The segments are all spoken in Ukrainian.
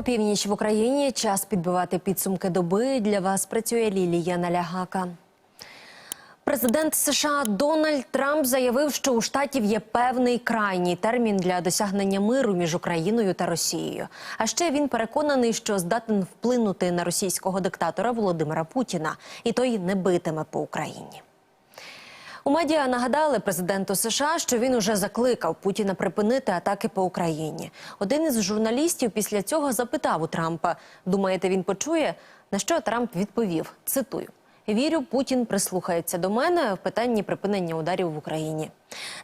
Опівніч в Україні час підбивати підсумки доби. Для вас працює Лілія Налягака. Президент США Дональд Трамп заявив, що у штатів є певний крайній термін для досягнення миру між Україною та Росією. А ще він переконаний, що здатен вплинути на російського диктатора Володимира Путіна, і той не битиме по Україні. У медіа нагадали президенту США, що він уже закликав Путіна припинити атаки по Україні. Один із журналістів після цього запитав у Трампа: думаєте, він почує? На що Трамп відповів: цитую. Вірю, Путін прислухається до мене в питанні припинення ударів в Україні.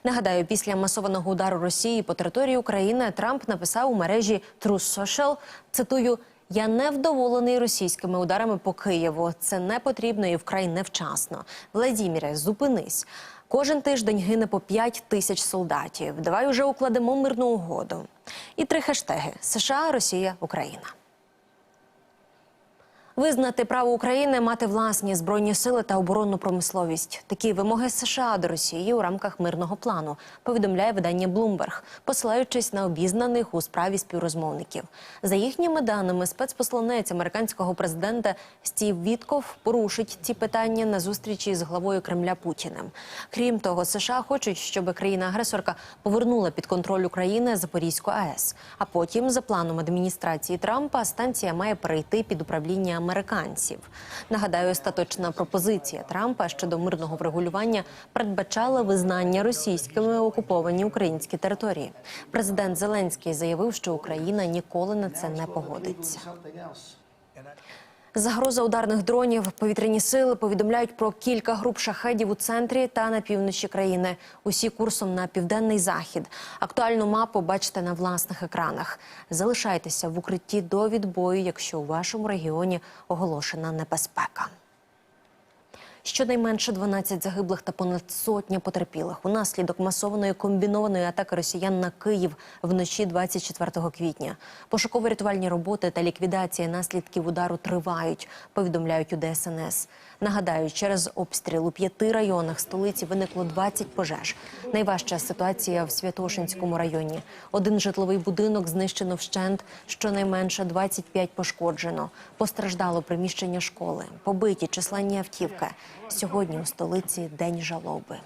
Нагадаю, після масованого удару Росії по території України Трамп написав у мережі Truth Social, цитую. Я не вдоволений російськими ударами по Києву. Це не потрібно і вкрай невчасно. Владіміре, зупинись. Кожен тиждень гине по 5 тисяч солдатів. Давай уже укладемо мирну угоду. І три хештеги: США, Росія, Україна. Визнати право України мати власні збройні сили та оборонну промисловість. Такі вимоги США до Росії у рамках мирного плану повідомляє видання Bloomberg, посилаючись на обізнаних у справі співрозмовників. За їхніми даними, спецпосланець американського президента Стів Вітков порушить ці питання на зустрічі з главою Кремля Путіним. Крім того, США хочуть, щоб країна-агресорка повернула під контроль України Запорізьку АЕС. А потім, за планом адміністрації Трампа, станція має перейти під управління американців. Нагадаю, остаточна пропозиція Трампа щодо мирного врегулювання передбачала визнання російськими окуповані українські території. Президент Зеленський заявив, що Україна ніколи на це не погодиться. Загроза ударних дронів. Повітряні сили повідомляють про кілька груп шахедів у центрі та на півночі країни. Усі курсом на південний захід. Актуальну мапу бачите на власних екранах. Залишайтеся в укритті до відбою, якщо у вашому регіоні оголошена небезпека. Щонайменше 12 загиблих та понад сотня потерпілих унаслідок масованої комбінованої атаки росіян на Київ вночі 24 квітня. Пошуково-рятувальні роботи та ліквідація наслідків удару тривають. Повідомляють у ДСНС. Нагадаю, через обстріл у п'яти районах столиці виникло 20 пожеж. Найважча ситуація в Святошинському районі. Один житловий будинок знищено вщент, щонайменше 25 пошкоджено. Постраждало приміщення школи, побиті численні автівки. Сьогодні у столиці день жалоби.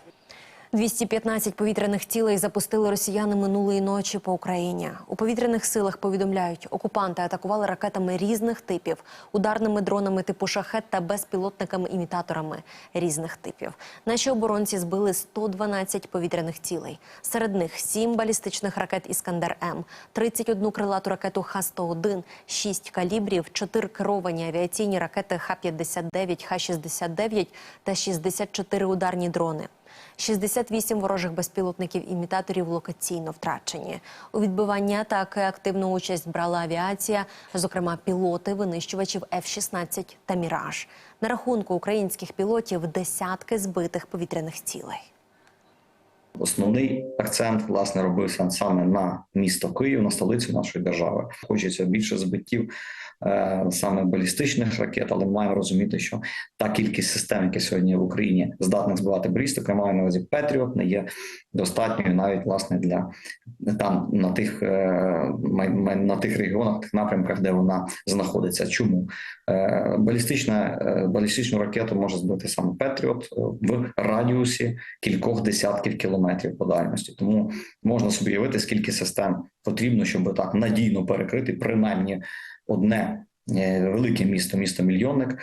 215 повітряних цілей запустили росіяни минулої ночі по Україні. У повітряних силах повідомляють, окупанти атакували ракетами різних типів, ударними дронами типу шахет та безпілотниками-імітаторами різних типів. Наші оборонці збили 112 повітряних цілей. Серед них 7 балістичних ракет Іскандер М, 31 крилату ракету Х-101, 6 калібрів, 4 керовані авіаційні ракети Х-59, Х-69 та 64 ударні дрони. 68 ворожих безпілотників-імітаторів локаційно втрачені. У відбиванні атаки активну участь брала авіація, зокрема пілоти винищувачів F-16 та Міраж. На рахунку українських пілотів десятки збитих повітряних цілей. Основний акцент власне робився саме на місто Київ, на столицю нашої держави. Хочеться більше збиттів саме балістичних ракет, але ми маємо розуміти, що та кількість систем, які сьогодні в Україні здатних збивати балістику, я маю на увазі Петріот, не є достатньою навіть власне для там на тих е, на тих регіонах, тих напрямках, де вона знаходиться. Чому Е, балістична е, балістичну ракету може збити саме Петріот е, в радіусі кількох десятків кілометрів по дальності. Тому можна собі уявити, скільки систем потрібно, щоб так надійно перекрити принаймні одне е, велике місто, місто мільйонник,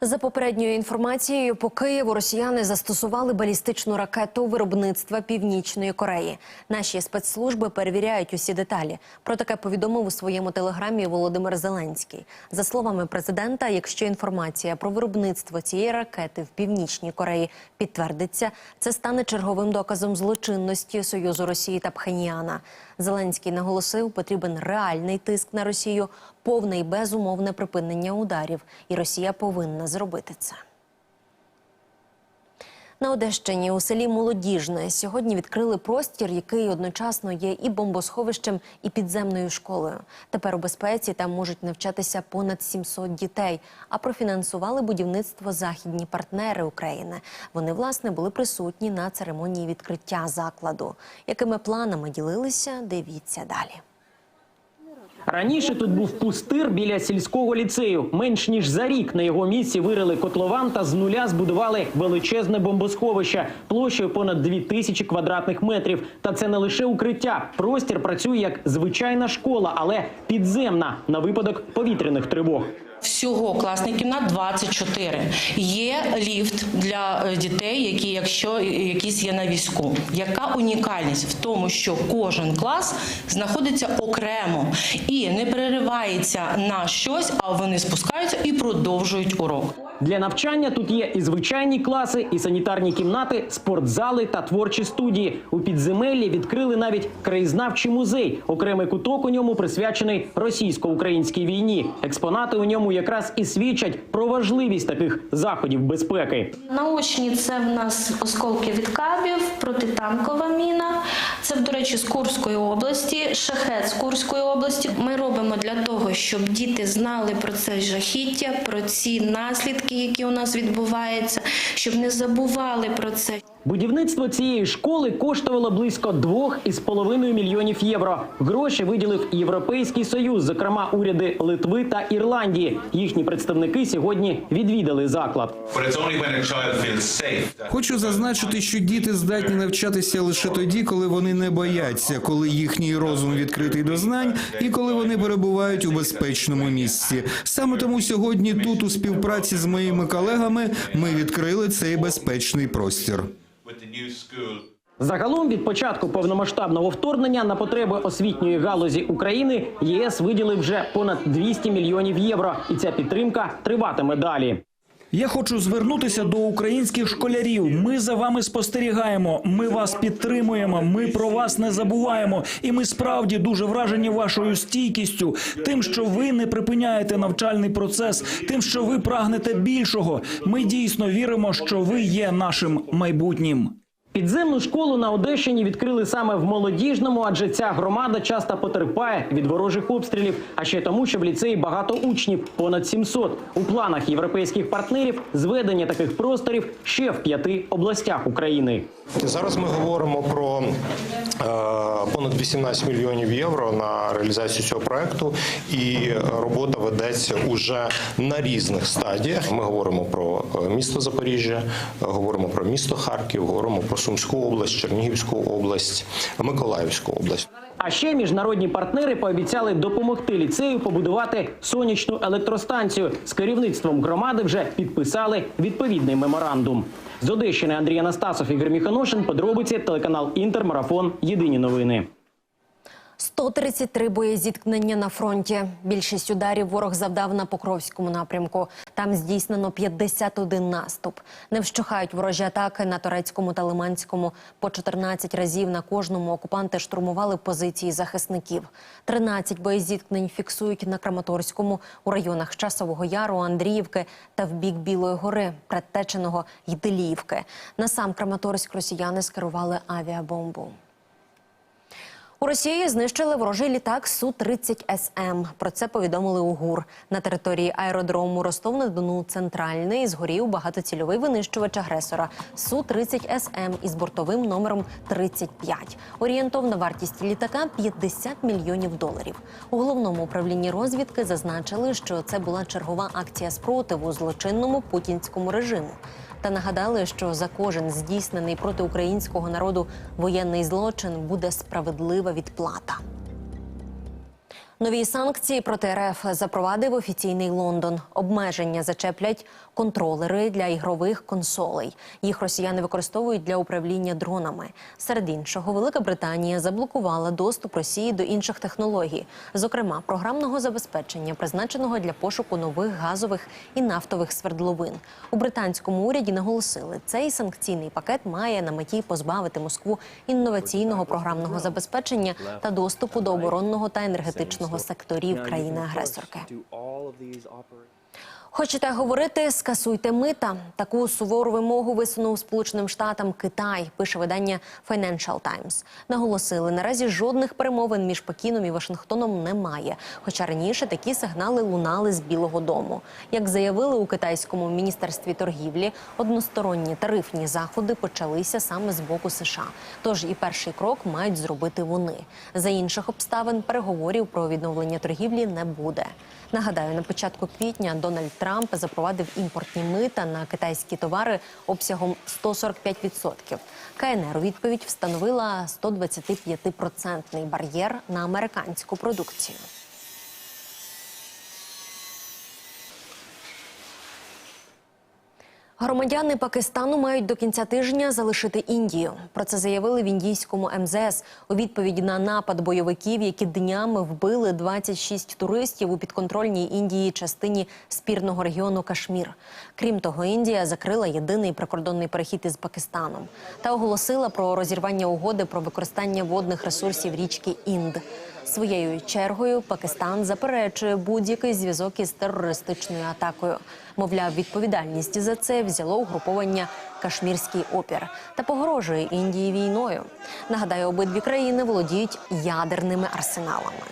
За попередньою інформацією, по Києву росіяни застосували балістичну ракету виробництва Північної Кореї. Наші спецслужби перевіряють усі деталі. Про таке повідомив у своєму телеграмі Володимир Зеленський. За словами президента, якщо інформація про виробництво цієї ракети в Північній Кореї підтвердиться, це стане черговим доказом злочинності Союзу Росії та Пхеньяна. Зеленський наголосив, потрібен реальний тиск на Росію, повне і безумовне припинення ударів, і Росія повинна зробити це. На Одещині у селі Молодіжне сьогодні відкрили простір, який одночасно є і бомбосховищем, і підземною школою. Тепер у безпеці там можуть навчатися понад 700 дітей. А профінансували будівництво західні партнери України. Вони власне були присутні на церемонії відкриття закладу. Якими планами ділилися? Дивіться далі. Раніше тут був пустир біля сільського ліцею. Менш ніж за рік на його місці вирили котлован та з нуля збудували величезне бомбосховище площею понад 2000 квадратних метрів. Та це не лише укриття. Простір працює як звичайна школа, але підземна на випадок повітряних тривог. Всього класних кімнат 24. Є ліфт для е, дітей, які, якщо якісь є на візку. Яка унікальність в тому, що кожен клас знаходиться окремо і не переривається на щось, а вони спускаються і продовжують урок. Для навчання тут є і звичайні класи, і санітарні кімнати, спортзали та творчі студії. У підземеллі відкрили навіть краєзнавчий музей. Окремий куток у ньому присвячений російсько-українській війні. Експонати у ньому якраз і свідчать про важливість таких заходів безпеки. Наочні це в нас осколки від кабів, протитанкова міна. Це, до речі, з Курської області, шахет з Курської області. Ми робимо для того, щоб діти знали про це жахіття, про ці наслідки, які у нас відбуваються, щоб не забували про це. Будівництво цієї школи коштувало близько 2,5 мільйонів євро. Гроші виділив Європейський Союз, зокрема уряди Литви та Ірландії. Їхні представники сьогодні відвідали заклад. Хочу зазначити, що діти здатні навчатися лише тоді, коли вони не бояться, коли їхній розум відкритий до знань і коли вони перебувають у безпечному місці. Саме тому сьогодні тут, у співпраці з моїми колегами, ми відкрили цей безпечний простір. With Загалом від початку повномасштабного вторгнення на потреби освітньої галузі України ЄС виділив вже понад 200 мільйонів євро, і ця підтримка триватиме далі. Я хочу звернутися до українських школярів. Ми за вами спостерігаємо. Ми вас підтримуємо. Ми про вас не забуваємо. І ми справді дуже вражені вашою стійкістю, тим, що ви не припиняєте навчальний процес, тим, що ви прагнете більшого. Ми дійсно віримо, що ви є нашим майбутнім. Підземну школу на Одещині відкрили саме в молодіжному, адже ця громада часто потерпає від ворожих обстрілів, а ще тому, що в ліцеї багато учнів понад 700. У планах європейських партнерів зведення таких просторів ще в п'яти областях України. Зараз ми говоримо про понад 18 мільйонів євро на реалізацію цього проекту, і робота ведеться уже на різних стадіях. Ми говоримо про е, місто Запоріжжя, говоримо про місто Харків, говоримо про Сумську область, Чернігівську область, Миколаївську область. А ще міжнародні партнери пообіцяли допомогти ліцею побудувати сонячну електростанцію. З керівництвом громади вже підписали відповідний меморандум. З Одещини Андрій Анастасов Ігор Міханошин. Подробиці телеканал Інтермарафон. Єдині новини. 133 боєзіткнення на фронті. Більшість ударів ворог завдав на Покровському напрямку. Там здійснено 51 наступ. Не вщухають ворожі атаки на Торецькому та Лиманському. По 14 разів на кожному окупанти штурмували позиції захисників. 13 боєзіткнень фіксують на Краматорському, у районах Часового Яру, Андріївки та в бік Білої гори, Предтеченого й Деліївки. На сам Краматорськ росіяни скерували авіабомбу. У Росії знищили ворожий літак Су-30СМ. Про це повідомили у ГУР. На території аеродрому Ростов-на-Дону центральний згорів багатоцільовий винищувач агресора Су-30СМ із бортовим номером 35. Орієнтовна вартість літака 50 мільйонів доларів. У головному управлінні розвідки зазначили, що це була чергова акція спротиву злочинному путінському режиму. Та нагадали, що за кожен здійснений проти українського народу воєнний злочин буде справедлива відплата. Нові санкції проти РФ запровадив офіційний Лондон. Обмеження зачеплять контролери для ігрових консолей. Їх росіяни використовують для управління дронами. Серед іншого, Велика Британія заблокувала доступ Росії до інших технологій, зокрема програмного забезпечення, призначеного для пошуку нових газових і нафтових свердловин. У британському уряді наголосили, цей санкційний пакет має на меті позбавити Москву інноваційного програмного забезпечення та доступу до оборонного та енергетичного секторів країни-агресорки. Хочете говорити, скасуйте мита. Таку сувору вимогу висунув Сполученим Штатам Китай. Пише видання Financial Times. Наголосили, наразі жодних перемовин між Пекіном і Вашингтоном немає. Хоча раніше такі сигнали лунали з Білого Дому. Як заявили у китайському міністерстві торгівлі, односторонні тарифні заходи почалися саме з боку США. Тож і перший крок мають зробити вони. За інших обставин переговорів про відновлення торгівлі не буде. Нагадаю, на початку квітня Дональд Трамп запровадив імпортні мита на китайські товари обсягом 145%. КНР у відповідь встановила 125% бар'єр на американську продукцію. Громадяни Пакистану мають до кінця тижня залишити Індію. Про це заявили в індійському МЗС у відповіді на напад бойовиків, які днями вбили 26 туристів у підконтрольній Індії частині спірного регіону Кашмір. Крім того, Індія закрила єдиний прикордонний перехід із Пакистаном та оголосила про розірвання угоди про використання водних ресурсів річки Інд. Своєю чергою Пакистан заперечує будь-який зв'язок із терористичною атакою. Мовляв, відповідальність за це взяло угруповання Кашмірський опір та погрожує Індії війною. Нагадаю, обидві країни володіють ядерними арсеналами.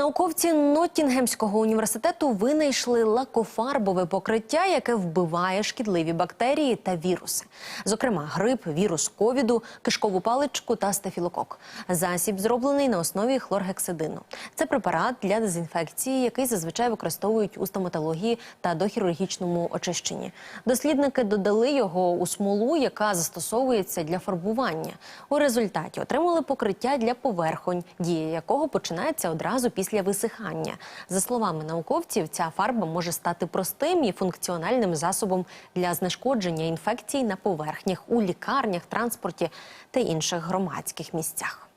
Науковці Ноттінгемського університету винайшли лакофарбове покриття, яке вбиває шкідливі бактерії та віруси, зокрема грип, вірус ковіду, кишкову паличку та стафілокок. Засіб зроблений на основі хлоргексидину. Це препарат для дезінфекції, який зазвичай використовують у стоматології та дохірургічному очищенні. Дослідники додали його у смолу, яка застосовується для фарбування. У результаті отримали покриття для поверхонь, дія якого починається одразу після висихання. За словами науковців, ця фарба може стати простим і функціональним засобом для знешкодження інфекцій на поверхнях у лікарнях, транспорті та інших громадських місцях.